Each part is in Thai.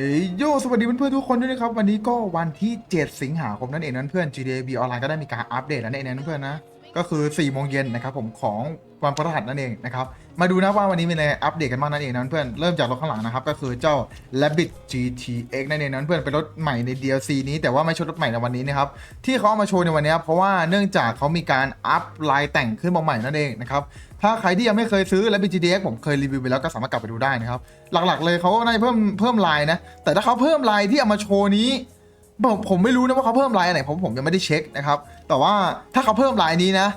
เอ้ยโยสวัสดีเพื่อนๆทุกคนด้วยนะครับ วันนี้ก็วันที่ 7 สิงหาคมนั่นเองนั้นเพื่อน GTA V ออนไลน์ก็ได้มีการอัปเดตแล้วนั่นเองนเพื่อนนะ ก็คือ4โมงเย็นนะครับผมของวันพฤหัสนั่นเองนะครับ มาดูนะว่าวันนี้มีอะไรอัปเดตกันบ้างนั่นเองนะเพื่อน เริ่มจากรถข้างหลังนะครับ ก็คือเจ้า Rabbit GTX นั่นเองนะเพื่อนเป็นรถใหม่ใน DLC นี้แต่ว่าไม่ใช่รถใหม่ในวันนี้นะครับ ที่เขาเอามาโชว์ในวันนี้เพราะว่าเนื่องจากเขามีการอัพลายแต่งขึ้นมาใหม่นั่นเองนะครับ ถ้าใครที่ยังไม่เคยซื้อ Rabbit GTX ผมเคยรีวิวไปแล้วก็สามารถกลับไปดูได้นะครับ หลักๆเลยเขาก็น่าจะเพิ่มเพิ่มลายนะ แต่ถ้าเขาเพิ่มลายที่เอามาโชว์นี้ผมผมไม่รู้นะว่าเขาเพิ่มลายอันไหนผมผมยังไม่ได้เช็คนะครับ แต่ว่าถ้าเขาเพิ่มลายนี้นะ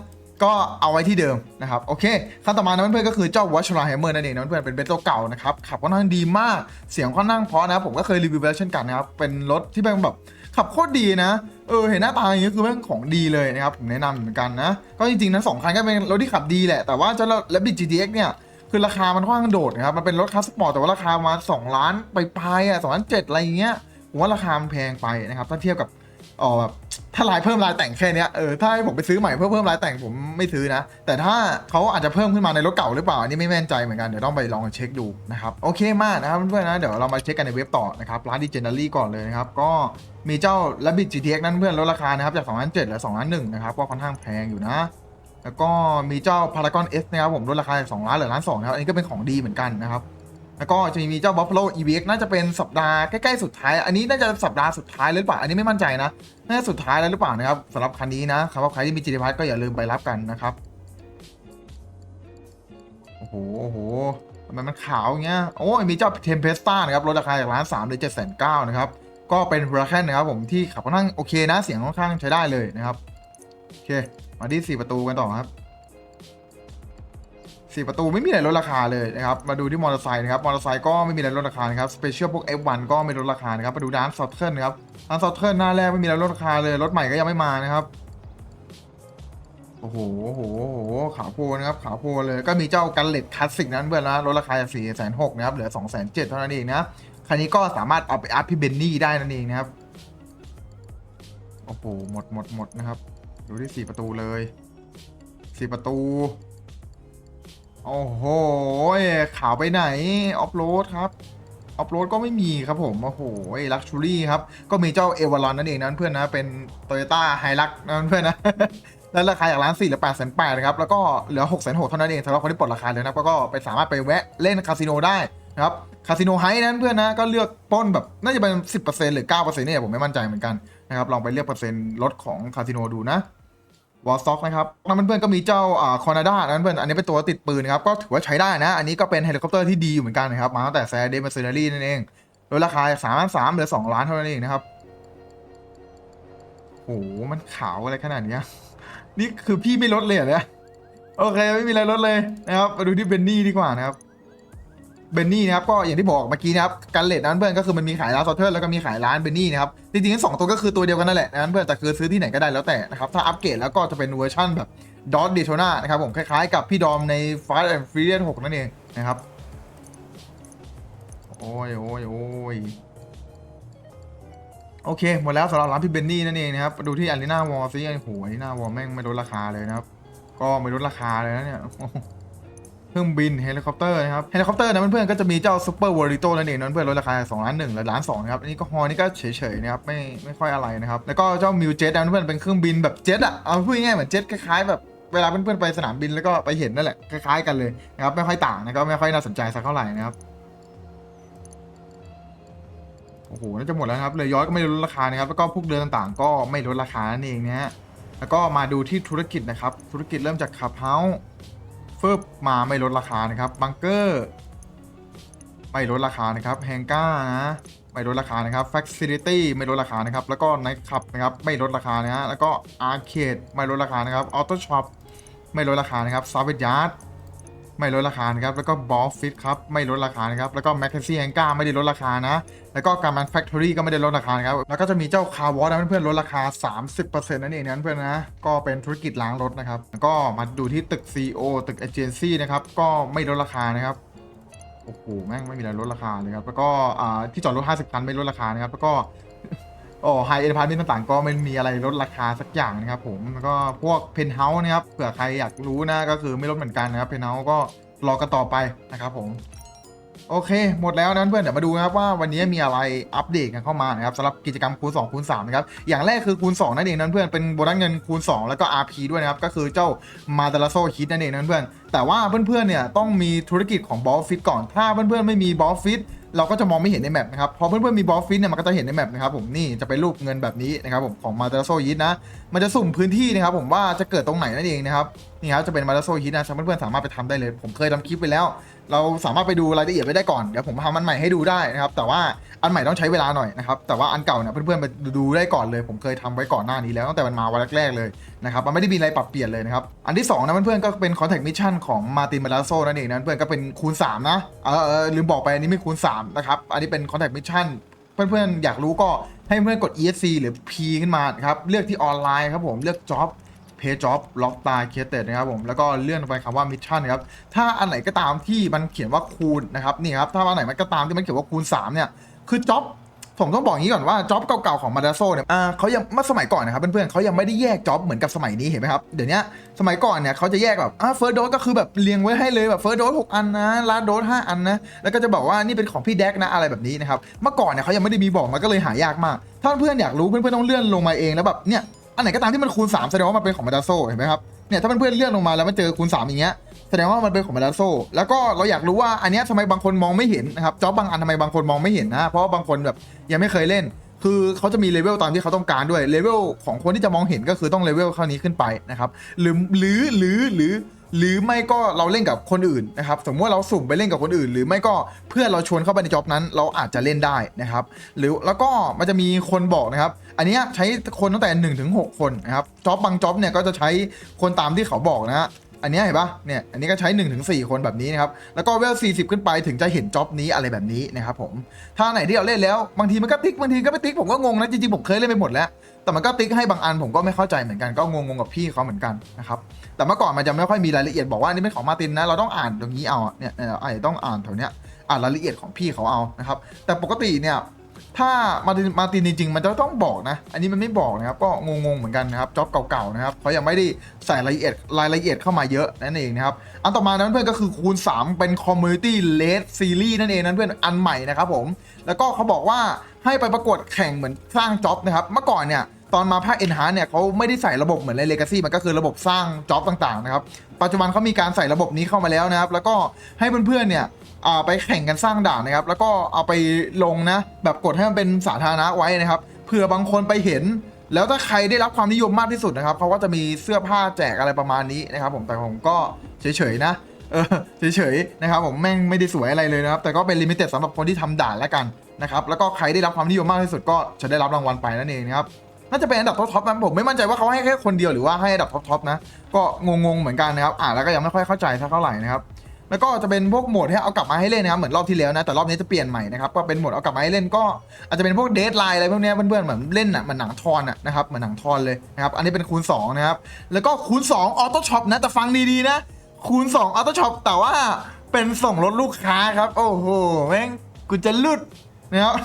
ก็เอาไว้ที่เดิมนะครับโอเคขั้นต่อมานะเพื่อนๆก็คือเจ้า Watch r i Hammer นั่นเองนะเพื่อนๆเป็นเบนโตเก่านะครับขับค่อนข้างดีมากเสียงค่อนข้างเพราะนะผมก็เคยรีวิวไปแล้วเช่นกันนะครับเป็นรถที่เป็นแบบ ขับโคตรดีนะ เออเห็นหน้าตาอย่างนี้คือแม่งของดีเลยนะครับผมแนะนำเหมือนกันนะ ก็จริงๆนะสองคันก็เป็นรถที่ขับดีแหละ แต่ว่าเจ้าแลบบิท GTX เนี่ยคือราคามันค่อนข้างโดดนะครับ มันเป็นรถคลาสสปอร์ตแต่ว่าราคามา2ล้านไปปลายอะสองล้านเจ็ดอะไรอย่างเงี้ยผมว่าราคามันแพงไปนะครับถ้าเทียบกับอ๋อแบบ ถ้าลายเพิ่มลายแต่งแค่เนี้ยเออถ้าให้ผมไปซื้อใหม่เพื่อเพิ่มลายแต่งผมไม่ซื้อนะ แต่ถ้าเขาอาจจะเพิ่มขึ้นมาในรถเก่าหรือเปล่าอันนี้ไม่แน่ใจเหมือนกันเดี๋ยวต้องไปลองเช็คดูนะครับโอเคมากนะครับเพื่อนๆนะเดี๋ยวเรามาเช็คกันในเว็บต่อนะครับร้านดิจิทัลลี่ก่อนเลยนะครับก็มีเจ้า Rabbit GTX นั้นเพื่อนลดราคานะครับจาก2ล้าน7เหลือ2ล้าน1นะครับก็ค่อนข้างแพงอยู่นะแล้วก็มีเจ้า Paragon S นะครับผมลดราคาจาก2ล้านเหลือล้าน2นะครับอันนี้ก็เป็นของดีเหมือนกันนะครับ แล้วก็จะมีเจ้า Buffalo EVX น่าจะเป็นสัปดาห์ใกล้ๆสุดท้าย อันนี้น่าจะสัปดาห์สุดท้ายหรือเปล่า อันนี้ไม่มั่นใจนะ น่าจะสุดท้ายแล้วหรือเปล่านะครับสำหรับคันนี้นะครับว่าใครที่มี GT Pass ก็อย่าลืมไปรับกันนะครับ โอ้โห โอ้โหทำไมมันขาวเงี้ย โอ้ยมีเจ้า Tempesta นะครับลดราคาจากล้านสามเหลือเจ็ดแสนเก้านะครับ ก็เป็น Huracan นะครับผมที่ขับค่อนข้างโอเคนะ เสียงค่อนข้างใช้ได้เลยนะครับ โอเค มาที่4ประตูกันต่อครับ สี่ประตูไม่มีอะไรลดราคาเลยนะครับ มาดูที่มอเตอร์ไซค์นะครับ มอเตอร์ไซค์ก็ไม่มีอะไรลดราคานะครับ สเปเชียลพวก F1 ก็ไม่ลดราคานะครับ มาดูร้านซอทเทิลนะครับ ร้านซอทเทิลหน้าแรกไม่มีอะไรลดราคาเลย รถใหม่ก็ยังไม่มานะครับ โอ้โหโอ้โหโอ้โหขาวโพลนะครับ ขาวโพลเลย ก็มีเจ้ากันเล็ตคลาสสิกนั้นเพื่อนนะลดราคาจากสี่แสนหกนะครับ เหลือสองแสนเจ็ดเท่านั้นเองนะ คันนี้ก็สามารถเอาไปอัพพี่เบนนี่ได้นั่นเองนะครับ โอ้โห หมดหมดหมดนะครับ ดูที่สี่ประตูเลยสี่ประตู โอ้โหขาวไปไหน ออฟโรดครับ ออฟโรดก็ไม่มีครับผม โอ้โหลักชูรี่ครับ ก็มีเจ้าเอว r ลอนนั่นเองนะเพื่อนนะ เป็นโตโยต้าไฮรักนะเพื่อนนะ แล้วราคาจากร้านสี่เหลือแปดแสนแปดนะครับ แล้วก็เหลือหกแสนหกเท่านั้นเองสำหรับคนที่ปลดราคาเลยนะก็ไปสามารถไปแวะเล่นคาสิโนได้นะครับ คาสิโนไฮนั้นเพื่อนนะ ก็เลือกป้นแบบน่าจะเป็นสิบเปอร์เซ็นต์หรือเก้าเปอร์เซ็นต์เนี่ยผมไม่มั่นใจเหมือนกันนะครับ ลองไปเลือกเปอร์เซ็นต์ลดของคาสิโนดูนะ วอลสต็อกนะครับนั่นเพื่อนๆก็มีเจ้าอ่าคอนาดานั่นเพื่อนอันนี้เป็นตัวติดปืนนะครับ ก็ถือว่าใช้ได้นะ อันนี้ก็เป็นเฮลิคอปเตอร์ที่ดีอยู่เหมือนกันนะครับ มาตั้งแต่แซเดมเซอร์รี่นั่นเองโดยราคาสามล้านสามเหลือสองล้านเท่านั้นเองนะครับโอ้โหมันขาวอะไรขนาดเนี้ย นี่คือพี่ไม่ลดเลยเหรอเนี่ยโอเค ไม่มีอะไรลดเลยนะครับ มาดูที่เบนนี่ดีกว่านะครับ เบนนี่นะครับก็อย่างที่บอกเมื่อกี้นะครับกันเลดนั้นเพื่อนก็คือมันมีขายร้านซอเทอร์แล้วก็มีขายร้านเบนนี่นะครับจริงๆทั้งสองตัวก็คือตัวเดียวกันนั่นแหละนั้นเพื่อนแต่คือซื้อที่ไหนก็ได้แล้วแต่นะครับถ้าอัปเกรดแล้วก็จะเป็นเวอร์ชั่นแบบดอ t เดโ o นานะครับผมคล้ายๆกับพี่ดอมใน Fast and Furious 6นั่นเองนะครับโอ้ยโอ้ยโอ้ยโอเค หมดแล้วสำหรับร้านพี่เบนนี่นั่นเองนะครับ ดูที่อารีนาวอลซิโอ้โหอารีนาวอลแม่งไม่ลดราคาเลยนะครับ ก็ไม่ลดราคาเลยนะเนี่ย เครื่องบินเฮลิคอปเตอร์นะครับเฮลิคอปเตอร์นะเพื่อนๆก็จะมีเจ้าซูเปอร์วอริโตนั่นเองนะเพื่อนลดราคา2ล้าน1และล้าน2นะครับอันนี้ก็ฮอนี่ก็เฉยๆนะครับไม่ไม่ค่อยอะไรนะครับแล้วก็เจ้ามิวเจ็ตนะเพื่อนๆเป็นเครื่องบินแบบเจ็ตอะเอาพูดง่ายๆเหมือนเจ็ตคล้ายๆแบบเวลาเพื่อนๆไปสนามบินแล้วก็ไปเห็นนั่นแหละคล้ายๆกันเลยนะครับไม่ค่อยต่างนะครับไม่ค่อยน่าสนใจสักเท่าไหร่นะครับโอ้โหน่าจะหมดแล้วนะครับเลยย้อยก็ไม่ลดราคานะครับแล้วก็พวกเรือต่างๆ ก็ไม่ลดราคานั่นเองนะฮะแล้วก็มาดูที่ธุรกิจนะครับธุรกิจเริ่มจากขับเฮา ส์ฟึบมาไม่ลดราคานะครับบังเกอร์ไม่ลดราคานะครับแฮงก้านะไม่ลดราคานะครับฟ a ซิลิตี้ไม่ลดราคานะครับ แล้วก็ไนท์คลับนะครับไม่ลดราคานะฮะแล้วก็อาร์เคดไม่ลดราคานะครับออโต้ช็อปไม่ลดราคานะครับซาเวดยาร์ดไม่ลดราคานะครับแล้วก็บอฟฟิตครับไม่ลดราคานะครับแล้วก็แมคเคนซี่แฮงก้าไม่ได้ลดราคานะ แล้วก็การแมนแฟคทอรี่ก็ไม่ได้ลดราคาครับ แล้วก็จะมีเจ้าคาร์วอสนะเพื่อนๆลดราคา 30%นั่นเองนะเพื่อนนะ ก็เป็นธุรกิจล้างรถนะครับ แล้วก็มาดูที่ตึก CEO ตึกเอเจนซี่นะครับ ก็ไม่ลดราคานะครับ โอ้โห แม่งไม่มีอะไรลดราคาเลยครับ แล้วก็ที่จอดรถ 50คันไม่ลดราคานะครับ แล้วก็โอ้ไฮเอ็นพาร์ตเมนต์ต่างๆ ก็ไม่มีอะไรลดราคาสักอย่างนะครับผม แล้วก็พวกเพนท์เฮาส์นะครับ เผื่อใครอยากรู้นะ ก็คือไม่ลดเหมือนกันนะครับ เพนท์เฮาส์ก็รอกันต่อไปนะครับผม โอเค หมดแล้วนะเพื่อนเดี๋ยวมาดูนะครับว่าวันนี้มีอะไรอัปเดตกันเข้ามานะครับสำหรับกิจกรรมคูณ2คูณ3นะครับอย่างแรกคือคูณ2นั่นเองนะเพื่อนเป็นโบนัสเงินคูณ 2 แล้วก็ RP ด้วยนะครับก็คือเจ้ามาดาราโซคิดนั่นเองนะเพื่อนแต่ว่าเพื่อนๆเนี่ยต้องมีธุรกิจของบอสฟิตก่อนถ้าเพื่อนๆไม่มีบอสฟิตเราก็จะมองไม่เห็นในแมปนะครับ พอเพื่อนๆมีบอสฟิตเนี่ยมันก็จะเห็นในแมปนะครับผมนี่จะเป็นรูปเงินแบบนี้นะครับผมของมาดาโซยิดนะ มันจะสุ่มพื้นที่นะครับผมว่าจะเกิดตรงไหนนั่นเองนะครับนี่ครับจะเป็นมาราโซฮิตนะเพื่อนๆสามารถไปทำได้เลย ผมเคยทำคลิปไปแล้ว เราสามารถไปดูรายละเอียดไปได้ก่อน เดี๋ยวผมทำอันใหม่ให้ดูได้นะครับ แต่ว่าอันใหม่ต้องใช้เวลาหน่อยนะครับ แต่ว่าอันเก่าเนี่ยเพื่อนๆไปดูได้ก่อนเลย ผมเคยทำไว้ก่อนหน้านี้แล้วตั้งแต่มันมาวันแรกๆเลยนะครับมันไม่ได้มีอะไรปรับเปลี่ยนเลยนะครับ อันที่สองนะเพื่อนๆก็เป็น contact mission ของมาตินมาราโซนั่นเองนะเพื่อนก็เป็นคูณ 3 นะ เออลืมบอกไปอันนี้ไม่คูณ3นะครับ อันนี้เป็น contact mission เพื่อนๆอยากรู้ก็ให้เพื่อนกด ESC หรือ P ขึ้นมาครับเลือกที่ออนไลน์ครับผมเลือก Job Pay Job Lock t a r Created นะครับผมแล้วก็เลื่อนไปคำว่า Mission ครับถ้าอันไหนก็ตามที่มันเขียนว่าคูณนะครับนี่ครับถ้าอันไหนมันก็ตามที่มันเขียนว่าคูณ3เนี่ยคือ Job ผมต้องบอกอย่างนี้ก่อนว่าจ็อบเก่าๆของมาดาโซเนี่ยเขายังเมื่อสมัยก่อนนะครับเพื่อนๆเขายังไม่ได้แยกจ็อบเหมือนกับสมัยนี้เห็นไหมครับเดี๋ยวนี้สมัยก่อนเนี่ยเขาจะแยกแบบอ่าเฟิร์สโดสก็คือแบบเรียงไว้ให้เลยแบบเฟิร์สโดสหกอันนะลาโดสห้าอันนะแล้วก็จะบอกว่านี่เป็นของพี่แดกนะอะไรแบบนี้นะครับเมื่อก่อนเนี่ยเขายังไม่ได้มีบอกมันก็เลยหายากมากถ้าเพื่อนอยากรู้เพื่อนๆต้องเลื่อนลงมาเองแล้วแบบเนี่ย อันไหนก็ตามที่มันคูณ3แสดงว่ามันเป็นของมาดาโซเห็นไหมครับเนี่ยถ้าเพื่อนๆเลื่อนลงมาแล้วมันเจอคูณ3อย่างเงี้ยแสดงว่ามันเป็นของมาดาโซแล้วก็เราอยากรู้ว่าอันเนี้ยทำไมบางคนมองไม่เห็นนะครับจ็อบบางอันทำไมบางคนมองไม่เห็นนะเพราะว่าบางคนแบบยังไม่เคยเล่น คือเขาจะมีเลเวลตามที่เขาต้องการด้วยเลเวลของคนที่จะมองเห็นก็คือต้องเลเวลเท่านี้ขึ้นไปนะครับหรือหรือหรือหรือ หรือไม่ก็เราเล่นกับคนอื่นนะครับสมมติว่าเราสุ่มไปเล่นกับคนอื่น หรือไม่ก็เพื่อนเราชวนเข้าไปในจ็อบนั้น เราอาจจะเล่นได้นะครับ หรือแล้วก็มันจะมีคนบอกนะครับ อันนี้ใช้คนตั้งแต่1นถึงหคนนะครับจ็อบบางจ็อบเนี่ยก็จะใช้คนตามที่เขาบอกนะฮะอันนี้เห็นปะเนี่ยอันนี้ก็ใช้1นถึงสคนแบบนี้นะครับ แล้วก็เวล 40 ขึ้นไปถึงจะเห็นจ็อบนี้อะไรแบบนี้นะครับผมถ้าไหนที่เราเล่นแล้ว บางทีมันก็ติ๊กบางทีก็ไม่ติ๊กผมก็งงนะจริงๆผมเคยเล่นไปหมดแล้ว แต่มันก็ติ๊กให้บางอันผมก็ไม่เข้าใจเหมือนกันก็งงๆกับพี่เขาเหมือนกันนะครับแต่เมื่อก่อนมันจะไม่ค่อยมีรายละเอียดบอกว่านี่เป็นของมาตินนะเราต้องอ่านตรงนี้เอาเนี่ยเนี่ยไอ้ต้องอ่านแถวเนี้ยอ่านรายละเอียดของพี่เขาเอานะครับแต่ปกติเนี่ย ถ้ามาตินมาตินจริงๆมันจะต้องบอกนะ อันนี้มันไม่บอกนะครับ ก็งงๆเหมือนกันนะครับจ็อบเก่าๆนะครับเขายังไม่ได้ใส่รายละเอียดรายละเอียดเข้ามาเยอะนั่นเองนะครับ อันต่อมานั้นเพื่อนก็คือคูณ 3 เป็น Community Led Series นั่นเองนั้นเพื่อนอันใหม่นะครับผม แล้วก็เขาบอกว่าให้ไปประกวดแข่งเหมือนสร้างจ็อบนะครับ เมื่อก่อนเนี่ยตอนมาภาค Enhance เนี่ยเขาไม่ได้ใส่ระบบเหมือนใน Legacy มันก็คือระบบสร้างจ็อบต่างๆนะครับ ปัจจุบันเขามีการใส่ระบบนี้เข้ามาแล้วนะครับ แล้วก็ให้เพื่อนๆเนี่ย อ่าไปแข่งกันสร้างด่านนะครับ แล้วก็เอาไปลงนะ แบบกดให้มันเป็นสาธารณะไว้นะครับเผื่อบางคนไปเห็น แล้วถ้าใครได้รับความนิยมมากที่สุดนะครับเขาก็จะมีเสื้อผ้าแจกอะไรประมาณนี้นะครับ ผมแต่ผมก็เฉยๆนะเออเฉยๆนะครับผมแม่งไม่ได้สวยอะไรเลยนะครับ แต่ก็เป็นลิมิเต็ดสำหรับคนที่ทำด่านแล้วกันนะครับแล้วก็ใครได้รับความนิยมมากที่สุดก็จะได้รับรางวัลไปนั่นเองนะครับน่าจะเป็นอันดับท็อปๆนะผมไม่มั่นใจว่าเขาให้แค่คนเดียวหรือว่าให้อันดับท็อปๆนะก็งงๆเหมือนกันนะครับอ่านแล้วก็ยังไม่ค่อยเข้าใจเท่าไหร่นะครับ แล้วก็จะเป็นพวกโหมดให้เอากลับมาให้เล่นนะครับเหมือนรอบที่แล้วนะแต่รอบนี้จะเปลี่ยนใหม่นะครับก็เป็นโหมดเอากลับมาให้เล่นก็อาจจะเป็นพวกเดทไลน์อะไรพวกเนี้ยเพื่อนๆเหมือนเล่นอะเหมือนหนังทอนอะนะครับเหมือนหนังทอนเลยนะครับอันนี้เป็นคูณ2นะครับแล้วก็คูณ2ออโต้ช็อปนะแต่ฟังดีๆนะคูณ2ออโต้ช็อปแต่ว่าเป็นส่งรถลูกค้าครับ โอ้โหแม่งกูจะลุดนะครับ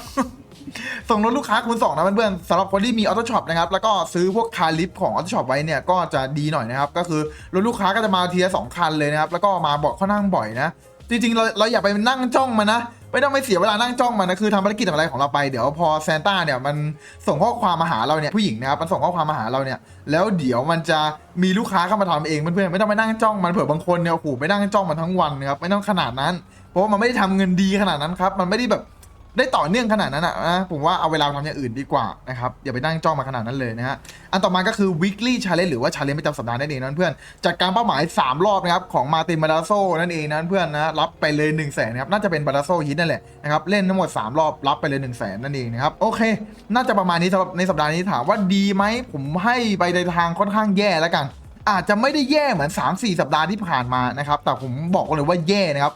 ส่งรถลูกค้าคูณ2นะเพื่อนๆสำหรับคนที่มีออโต้ช็อปนะครับแล้วก็ซื้อพวกคาร์ลิฟของออโต้ช็อปไว้เนี่ยก็จะดีหน่อยนะครับก็คือรถลูกค้าก็จะมาทีละสองคันเลยนะครับแล้วก็มาบอกค่อนข้างบ่อยนะจริงๆเราเราอย่าไปนั่งจ้องมันนะไม่ต้องไปเสียเวลานั่งจ้องมันนะคือทำภารกิจอะไรของเราไปเดี๋ยวพอแซนต้าเนี่ยมันส่งข้อความมาหาเราเนี่ยผู้หญิงนะครับมันส่งข้อความมาหาเราเนี่ย แล้วเดี๋ยวมันจะมีลูกค้าเข้ามาทำเองเพื่อนๆไม่ต้องไปนั่งจ้องมันเผื่อบางคนเนี่ยโอ้โหไปนั่งจ้องมันทั้งวันนะครับไม่ต้องขนาดนั้น เพราะว่ามันไม่ได้ทำเงินดีขนาดนั้นครับมันไม่ได้แบบ ได้ต่อเนื่องขนาดนั้นอะนะผมว่าเอาเวลาทำอย่างอื่นดีกว่านะครับอย่าไปนั่งจ้องมาขนาดนั้นเลยนะฮะอันต่อมาก็คือ weekly challenge หรือว่า challenge ประจำสัปดาห์นั่นเองนะเพื่อนจัดการเป้าหมาย 3 รอบนะครับของมาตินบาราโซนั่นเองนะเพื่อนนะรับไปเลย1นึ่งแสนนะครับน่าจะเป็นบาราโซฮิตนั่นแหละนะครับเล่นทั้งหมด 3 รอบรับไปเลย1นึ่งแสนนั่นเองนะครับโอเค น่าจะประมาณนี้สำหรับในสัปดาห์นี้ถามว่าดีไหมผมให้ไปในทางค่อนข้างแย่แล้วกันอาจจะไม่ได้แย่เหมือน 3-4 สัปดาห์ที่ผ่านมานะครับ แต่ผมบอกเลยว่าแย่นะครับ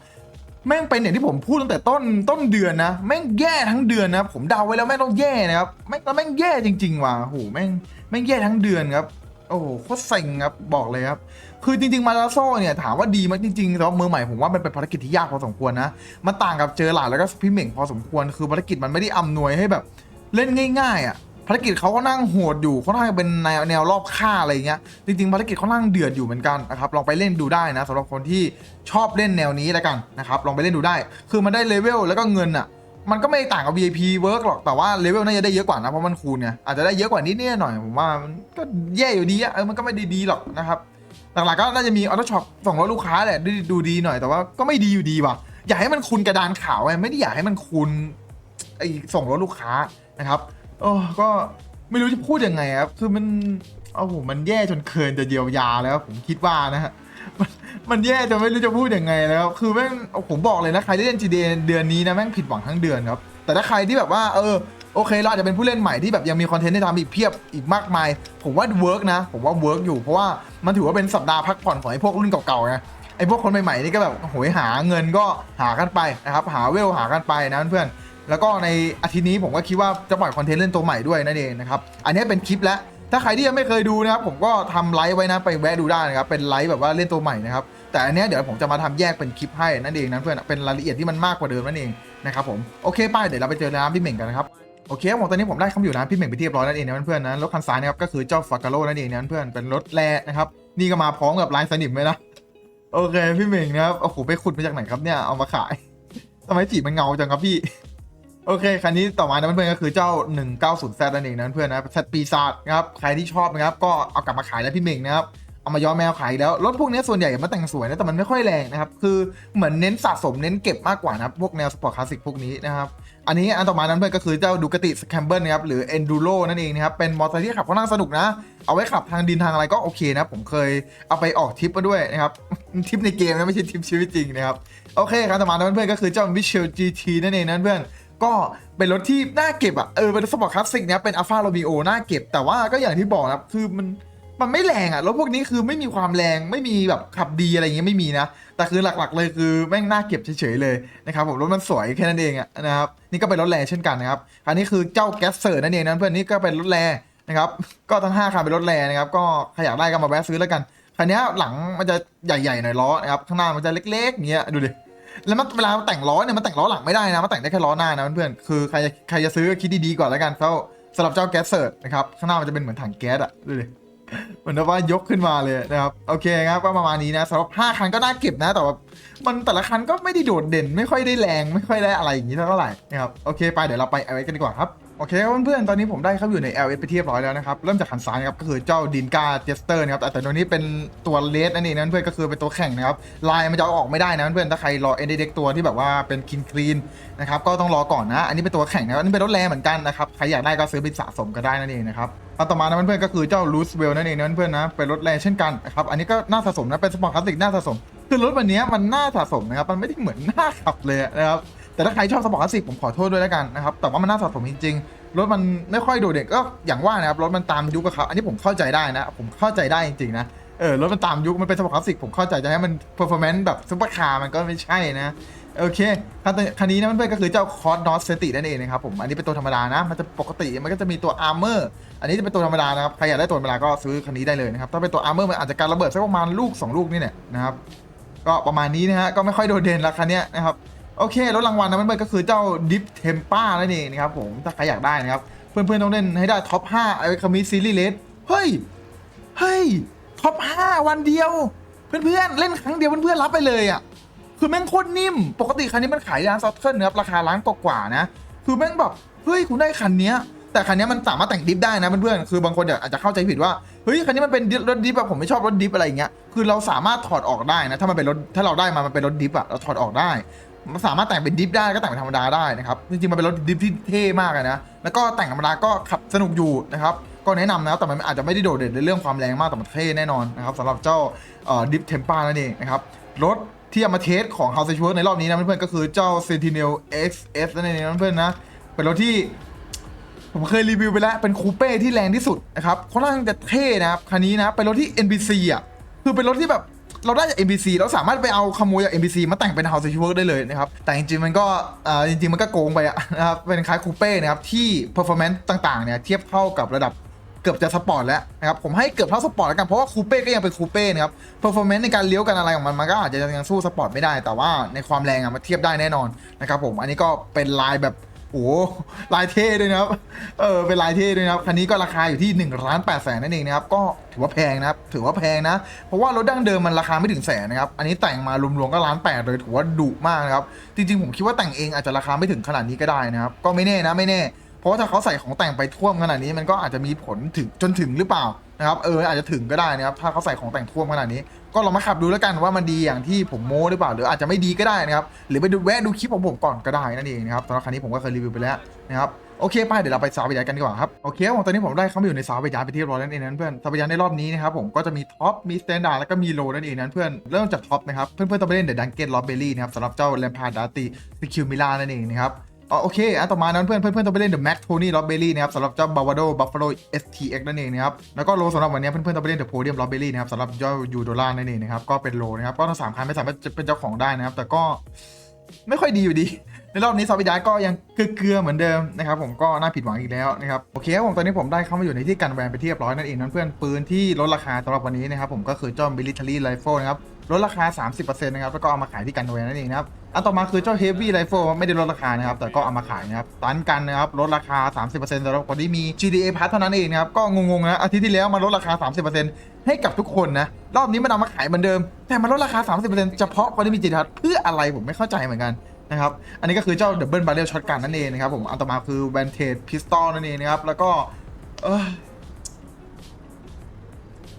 แม่งเป็นอย่างที่ผมพูดตั้งแต่ต้นต้นเดือนนะแม่งแย่ทั้งเดือนนะผมเดาไว้แล้วแม่งต้องแย่นะครับแม่งแล้วแม่งแย่จริง ๆ ว่ะโหแม่งแม่งแย่ทั้งเดือนครับโอ้โหโคตรเซ็งครับบอกเลยครับคือจริง ๆ มาราโซเนี่ยถามว่าดีไหมจริงๆสำหรับมือใหม่ผมว่ามันเป็นภารกิจที่ยากพอสมควรนะมันต่างกับเจอหลาดแล้วก็พี่เหม่งพอสมควรคือภารกิจมันไม่ได้อำนวยให้แบบ เล่นง่าย ๆอะ ภารกิจเขาก็นั่งโหดอยู่เขานั่งเป็นแนวแนวรอบฆ่าอะไรเงี้ยจริงๆภารกิจเขานั่งเดือดอยู่เหมือนกันนะครับลองไปเล่นดูได้นะสำหรับคนที่ชอบเล่นแนวนี้แล้วกันนะครับลองไปเล่นดูได้ คือมันได้เลเวลแล้วก็เงินอะมันก็ไม่ต่างกับ VIP work หรอก แต่ว่าเลเวลน่าจะได้เยอะกว่านะ เพราะมันคูณเนี่ยอาจจะได้เยอะกว่านิดนหน่อยผมว่ามันก็แย่อยู่ดีอะเออมันก็ไม่ได้ดีหรอกนะครับ หลักๆก็น่าจะมีออโต้ช็อปส่งรถลูกค้าแหละดูดูดีหน่อยแต่ว่าก็ไม่ดีอยู่ดีว่ะ อยากให้มันคูณกระดานขาวไงไม่ได้อยากให้มันคูณไอส่งรถลูกค้านะครับ โอ้ก็ไม่รู้จะพูดยังไงครับ คือมันโอ้โหมันแย่จนเกินจะเยียวยาแล้ว ผมคิดว่านะฮะมันแย่จนไม่รู้จะพูดยังไงแล้ว คือแม่งผมบอกเลยนะใครที่เล่น GTA เดือนนี้นะแม่งผิดหวังทั้งเดือนครับ แต่ถ้าใครที่แบบว่า เออโอเคเราอาจจะเป็นผู้เล่นใหม่ที่แบบยังมีคอนเทนต์ให้ทำอีกเพียบอีกมากมาย ผมว่าเวิร์กนะ ผมว่าเวิร์กอยู่เพราะว่ามันถือว่าเป็นสัปดาห์พักผ่อนของไอ้พวกรุ่นเก่าๆไงไอ้พวกคนใหม่ๆนี่ก็แบบโหยหาเงินก็หากันไปนะครับหาเวลหากันไปนะเพื่อนๆ แล้วก็ในอาทิตย์นี้ผมก็คิดว่าจะปล่อยคอนเทนต์เล่นตัวใหม่ด้วยนั่นเองนะครับอันนี้เป็นคลิปแล้วถ้าใครที่ยังไม่เคยดูนะครับผมก็ทำไลฟ์ไว้นะไปแวะดูได้นะครับเป็นไลฟ์แบบว่าเล่นตัวใหม่นะครับแต่อันนี้เดี๋ยวผมจะมาทำแยกเป็นคลิปให้นั่นเองนะเพื่อนเป็นรายละเอียดที่มันมากกว่าเดิมนั่นเองนะครับผมโอเคไป้ายเดี๋ยวเราไปเจอร้านพี่เหม่งกันนะครับโอเคผมตอนนี้ผมได้คำอยู่ร้านพี่เหม่งไปเรียบร้อยนั่นเองนะเพื่อนๆนะรถคันซ้ายนะครับก็คือเจ้าฟากาโร่นั่นเองนะเพื่อนเป็นรถแร่นะครับนี่ก็มาพร้อมกับลายสนิมเลยนะโอเคพี่เหม่งนะครับโอ้โหไปขุดมาจากไหนครับเนี่ยเอามาขายทำไมจีบมันเงาจังครับพี่ โอเค คันนี้ต่อมานะเพื่อนๆก็คือเจ้า 190 Z นั่นเองนะเพื่อนนะแซดปีศาจนะครับ ใครที่ชอบนะครับ ก็เอากลับมาขายแล้วพี่เม่งนะครับ เอามาย้อมแมวขายแล้ว รถพวกนี้ส่วนใหญ่มันแต่งสวยนะ แต่มันไม่ค่อยแรงนะครับ คือเหมือนเน้นสะสมเน้นเก็บมากกว่านะพวกแนวสปอร์ตคลาสสิกพวกนี้นะครับ อันนี้อันต่อมานั้นเพื่อนก็คือเจ้าดูกติสแคมเบิลนะครับ หรือ Enduro นั่นเองนะครับ เป็นมอเตอร์ไซค์ที่ขับค่อนข้างสนุกนะ เอาไว้ขับทางดินทางอะไรก็โอเคนะ ผมเคยเอาไปออกทริปมาด้วยนะครับ ทริปในเกมนะไม่ใช่ทริปชีวิตจริงนะครับ โอเคครับต่อมานั้นเพื่อนก็คือเจ้า Michel GT นั่นเองนะเพื่อน ก็เป็นรถที่น่าเก็บอะเออเป็นสปอร์ตคลาสสิกนะเป็นอัลฟาโรมิโอน่าเก็บแต่ว่าก็อย่างที่บอกนะครับคือมันมันไม่แรงอะรถพวกนี้คือไม่มีความแรงไม่มีแบบขับดีอะไรเงี้ยไม่มีนะ แต่คือหลักๆเลยคือแม่งน่าเก็บเฉยๆเลยนะครับผมรถมันสวยแค่นั้นเองอะนะครับนี่ก็เป็นรถแรงเช่นกันนะครับอันนี้คือเจ้าแก๊สเซอร์นั่นเองนะเพื่อนนี่ก็เป็นรถแรงนะครับก็ทั้ง5คันเป็นรถแรงนะครับก็ใครอยากได้ก็มาแวะซื้อแล้วกันคันนี้หลังมันจะใหญ่ๆหน่อยล้อนะครับข้างหน้ามันจะเล็กๆเงี้ยดูดิ แล้วมันเวลาแต่งล้อเนี่ยมันแต่งล้อหลังไม่ได้นะมันแต่งได้แค่ล้อหน้านะเพื่อนๆคือใครจะใครจะซื้อก็คิดดีๆก่อนแล้วกันเพราะสำหรับเจ้าแก๊สเซิร์ตนะครับข้างหน้ามันจะเป็นเหมือนถังแก๊สอะดูดิเหมือนว่ายกขึ้นมาเลยนะครับโอเคครับก็ประมาณนี้นะสำหรับ5คันก็น่าเก็บนะแต่ว่ามันแต่ละคันก็ไม่ได้โดดเด่น ไม่ค่อยได้แรง ไม่ค่อยได้อะไรอย่างนี้เท่าไหร่นะครับโอเคไปเดี๋ยวเราไปเอาไว้กันดีกว่าครับ โอเคครับเพื่อนๆ ตอนนี้ผมได้เข้าอยู่ใน LS ไปเทียบร้อยแล้วนะครับ เริ่มจากคันซ้ายนะครับ ก็คือเจ้าดินกาเจสเตอร์นะครับ แต่ตัวนี้เป็นตัวเลสนั่นเองนะเพื่อนก็คือเป็นตัวแข่งนะครับ ลายมันจะเอาออกไม่ได้นะเพื่อนถ้าใครรอเอ็นเด็กตัวที่แบบว่าเป็นคินคลีนนะครับ ก็ต้องรอก่อนนะ อันนี้เป็นตัวแข่งนะครับอันนี้เป็นรถแรงเหมือนกันนะครับ ใครอยากได้ก็ซื้อไปสะสมก็ได้นั่นเองนะครับอันต่อมานะเพื่อนๆ ก็คือเจ้าลูสเวลนั่นเองนะเพื่อนๆนะ เป็นรถแรงเช่นกันนะครับ อันนี้ก็น่าสะสมนะ เป็นสปอร์ตคลาสสิกน่าสะสม คือรถวันนี้มันน่าสะสมนะครับ มันไม่ได้เหมือนน่าขับเลยนะครับ แต่ถ้าใครชอบสปอร์ตคลาสสิกผมขอโทษด้วยแล้วกันนะครับ แต่ว่ามันน่าสะสมจริงๆ รถมันไม่ค่อยโดดเด่นก็อย่างว่านะครับ รถมันตามยุคกับเขาอันนี้ผมเข้าใจได้นะ ผมเข้าใจได้จริงๆนะ เออ รถมันตามยุค มันเป็นสปอร์ตคลาสสิก ผมเข้าใจจะให้มันเพอร์ฟอร์แมนซ์แบบซุปเปอร์คาร์มันก็ไม่ใช่นะ โอเค คันต่อคันนี้นะเพื่อนๆก็คือเจ้าคอร์ดนอสเซตินั่นเองนะครับผม อันนี้เป็นตัวธรรมดานะ มันจะปกติมันก็จะมีตัวอาร์เมอร์ อันนี้จะเป็นตัวธรรมดานะครับ ใครอยากได้ตัวธรรมดาก็ซื้อคันนี้ได้เลยนะครับ ถ้าเป็นตัวอาร์เมอร์มันอาจจะการระเบิดสักประมาณลูกสองลูกนี่แหละนะครับ ก็ประมาณนี้นะฮะ ก็ไม่ค่อยโดดเด่นละคันเนี้ยนะครับ โอเครถรางวัลนะเพื่อนๆก็คือเจ้าดิฟเทมป้านั่นเองนะครับผมถ้าใครอยากได้นะครับ เพื่อนๆต้องเล่นให้ได้ท็อป5ไอ้คามิซีรีส์เลสเฮ้ย เฮ้ยท็อป5วันเดียว เพื่อนๆเล่นครั้งเดียวเพื่อนๆรับไปเลยอะคือแม่งโคตรนิ่ม ปกติคันนี้มันขายร้านซอฟเทิลนะครับราคาล้านกว่าๆนะ คือแม่งแบบเฮ้ยคุณได้คันนี้แต่คันนี้มันสามารถแต่งดิฟได้นะเพื่อนๆคือบางคนอาจจะเข้าใจผิดว่าเฮ้ยคันนี้มันเป็นรถดิฟแบบผมไม่ชอบรถดิฟอะไรอย่างเงี้ยคือเราสามารถถอดออกได้นะถ้ามันเป็นรถถ้าเราได้มามันเป็นรถดิฟอะเราถอดออกได้ มันสามารถแต่งเป็นดิฟได้ก็แต่งเป็นธรรมดาได้นะครับจริงๆมันเป็นรถดิฟที่เท่มากเลยนะแล้วก็แต่งธรรมดาก็ขับสนุกอยู่นะครับก็แนะนำนะแต่มันอาจจะไม่ได้โดดเด่นในเรื่องความแรงมากแต่มันเท่แน่นอนนะครับสำหรับเจ้าดิฟเทมป้านั่นเองนะครับรถที่เอามาเทสของ House s h w o r ในรอบนี้นะเพื่อนๆก็คือเจ้า Sentinel XS นั่นเองนะเพื่อนๆนะเป็นรถที่ผมเคยรีวิวไปแล้วเป็นคูเป้ที่แรงที่สุดนะครับค่อนข้างจะเท่นะครับคันนี้นะเป็นรถที่ NPC อะคือเป็นรถที่แบบ เราได้จาก NPC เราสามารถไปเอาขโมยจาก NPC มาแต่งเป็น House of Work ได้เลยนะครับ แต่จริงๆมันก็อ่อจริงๆมันก็โกงไปอะนะครับ เป็นคล้ายคูเป้นะครับ ที่ performance ต่างๆเนี่ยเทียบเท่ากับระดับเกือบจะสปอร์ตแล้วนะครับ ผมให้เกือบเท่าสปอร์ตแล้วกัน เพราะว่าคูเป้ก็ยังเป็นคูเป้นะครับ performance ในการเลี้ยวกันอะไรของมัน มันก็อาจจะยังสู้สปอร์ตไม่ได้ แต่ว่าในความแรงอะมันเทียบได้แน่นอนนะครับผม อันนี้ก็เป็นลายแบบ โอ้โหลายเท่ด้วยนะครับ เออ เป็นลายเท่ด้วยนะครับ คันนี้ก็ราคาอยู่ที่1นึ่งล้านแปดแสนนั่นเองนะครับ ก็ถือว่าแพงนะครับ ถือว่าแพงนะ เพราะว่ารถดั้งเดิมมันราคาไม่ถึงแสนนะครับ อันนี้แต่งมารวมๆก็ล้านแปดเลยถือว่าดุมากนะครับ จริงๆผมคิดว่าแต่งเองอาจจะราคาไม่ถึงขนาดนี้ก็ได้นะครับ ก็ไม่แน่นะไม่แน่ เพราะว่าถ้าเขาใส่ของแต่งไปท่วมขนาดนี้มันก็อาจจะมีผลถึงจนถึงหรือเปล่า นะครับเอออาจจะถึงก็ได้นะครับถ้าเขาใส่ของแต่งท่วมขนาดนี้ ก็ลองมาขับดูแล้วกันว่ามันดีอย่างที่ผมโม้หรือเปล่าหรืออาจจะไม่ดีก็ได้นะครับหรือไปดูแวะดูคลิปของผมก่อนก็ได้นั่นเองนะครับสำหรับคันนี้ผมก็เคยรีวิวไปแล้วนะครับโอเคไปเดี๋ยวเราไปซาวไปยัดกันดีกว่าครับโอเคผมตอนนี้ผมได้เข้ามาอยู่ในซาวไปยัดไปที่รียบร้อยแนั่นเองนั้นเพื่อนซาวไปยัดในรอบนี้นะครับผมก็จะมีท็อปมีสแตนดาร์ดแล้วก็มีโลนั่นเองนั้นเพื่อนเริ่มจากท็อปนะครับเพื่อนๆต้องไปเล่นเดอะดันเกตล็อบเบอรี่นะครับสำหรับเจ้าแลมพาร์ดาติซิคิวมิลานั่นเองนะครับ อ๋อโอเคอันต่อมานั้นเพื่อนเพื่อนๆต้องไปเล่น The Mac Tony r o b b e r r y นะครับสำหรับเจ้า Bavado Buffalo STX นั่นเองนะครับแล้วก็โลสำหรับวันนี้เพื่อนๆต้องไปเล่น The Podium r o b b e r r y นะครับสำหรับเจ้ายูโดล่านั่นเองนะครับก็เป็นโลนะครับก็ทั้งสามคันไม่สามารถจะเป็นเจ้าของได้นะครับ แต่ก็ไม่ค่อยดีอยู่ดี ในรอบนี้ซาบิดาก็ยังเกลือๆเหมือนเดิมนะครับผมก็น่าผิดหวังอีกแล้วนะครับโอเคครับผมตอนนี้ผมได้เข้ามาอยู่ในที่กันแวนไปที่เรียบร้อยนั่นเองนั้นเพื่อนปืนที่ลดราคาสำหรับวันนี้นะครับผมก็คือเจ้า military rifle นะครับ ลดราคา 30%นะครับแล้วก็เอามาขายที่กันแวนนั่นเองนะครับอันต่อมาคือเจ้า Heavy Rifle ไม่ได้ลดราคานะครับแต่ก็เอามาขายนะครับตันกันนะครับลดราคา 30%สำหรับคนที่มี GTA Pass เท่านั้นเองนะครับก็งงๆนะอาทิตย์ที่แล้วมาลดราคา 30%ให้กับทุกคนนะรอบนี้มันเอามาขายเหมือนเดิม แต่มาลดราคา 30%เฉพาะคนที่มี GTA Pass เพื่ออะไรผมไม่เข้าใจเหมือนกันนะครับอันนี้ก็คือเจ้า Double Barrel Shotgun นั่นเองนะครับผมอันต่อมาคือ Vantage Pistol นั่นเองนะครับแล้วก็เออ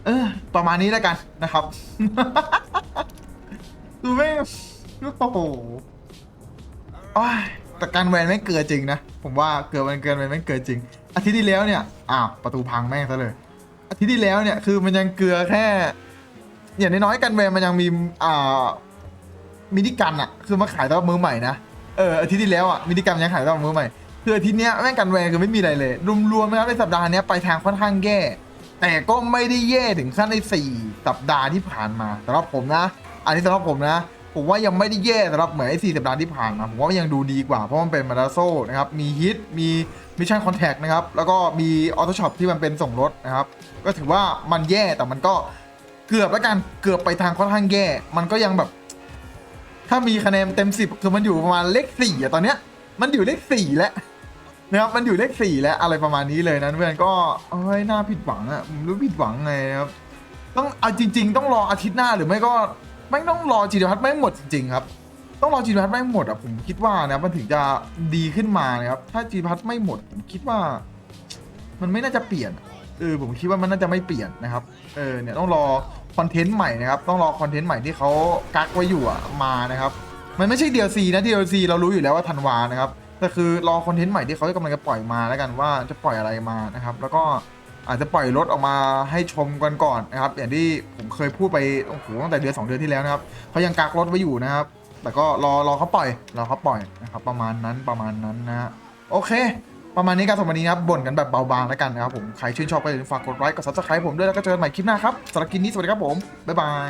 เออ ประมาณนี้แล้วกันนะครับคือไม่งโอ้โหแต่การแวนไม่งเกินจริงนะ ผมว่าเกินมันเกินไปไม่งเกินจริง อาทิตย์ที่แล้วเนี่ย อ้าว ประตูพังแม่งซะเลย อาทิตย์ที่แล้วเนี่ย คือมันยังเกลือแค่ อย่างน้อยๆกันแวนมันยังมี อ่า มินิกันอะคือมาขายตอนมือใหม่นะ เออ อาทิตย์ที่แล้วอะมินิกันยังขายตอนมือใหม่ คืออาทิตย์เนี้ยแม่งกันแวนคือไม่มีอะไรเลย รวมๆนะครับในสัปดาห์นี้ไปทางค่อนข้างแย่ แต่ก็ไม่ได้แย่ถึงขั้นในสี่สัปดาห์ที่ผ่านมาสำหรับผมนะ อันนี้สำหรับผมนะ ผมว่ายังไม่ได้แย่สำหรับเหมือนไอ้สี่สัปดาห์ที่ผ่านมา ผมว่ามันยังดูดีกว่า เพราะมันเป็นมาราโซนะครับ มีฮิต มีมิชชั่นคอนแทคนะครับ แล้วก็มีออโต้ช็อปที่มันเป็นส่งรถนะครับ ก็ถือว่ามันแย่แต่มันก็เกือบแล้วกัน เกือบไปทางค่อนข้างแย่ มันก็ยังแบบ ถ้ามีคะแนนเต็มสิบคือมันอยู่ประมาณเลขสี่อะตอนเนี้ย มันอยู่เลขสี่แล้ว นะครับมันอยู่เลขสี่แล้วอะไรประมาณนี้เลยนั้นเพื่อนก็เอ้ยน่าผิดหวังอะผมรู้ผิดหวังไงครับต้องเอาจริง ๆ ต้องรออาทิตย์หน้าหรือไม่ก็ไม่ต้องรอจีดพัทไม่หมดจริงๆครับต้องรอจีดพัทไม่หมดอะผมคิดว่านะมันถึงจะดีขึ้นมานะครับถ้าจีพัทไม่หมดผมคิดว่า มันไม่น่าจะเปลี่ยนเออผมคิดว่ามันน่าจะไม่เปลี่ยนนะครับเออเนี่ยต้องรอคอนเทนต์ใหม่นะครับต้องรอคอนเทนต์ใหม่ที่เขากักไว้อยู่อะมานะครับ มันไม่ใช่ DLC นะ DLC เรารู้อยู่แล้วว่าธันวานะครับ แต่คือรอคอนเทนต์ใหม่ที่เขากำลังจะปล่อยมาแล้วกันว่าจะปล่อยอะไรมานะครับ แล้วก็อาจจะปล่อยรถออกมาให้ชมกันก่อนนะครับ อย่างที่ผมเคยพูดไปโอ้โหตั้งแต่เดือน2 เดือนที่แล้วนะครับเขายังกักรถไว้อยู่นะครับ แต่ก็รอรอเขาปล่อยรอเขาปล่อยนะครับประมาณนั้นประมาณนั้นนะโอเค ประมาณนี้การสำหรับวันนี้นะครับบ่นกันแบบเบาบางแล้วกันนะครับผมใครชื่นชอบก็อย่าลืมฝากกดไลค์กด subscribe ผมด้วยแล้วก็เจอกันใหม่คลิปหน้าครับสำหรับคลิปนี้สวัสดีครับผมบ๊ายบาย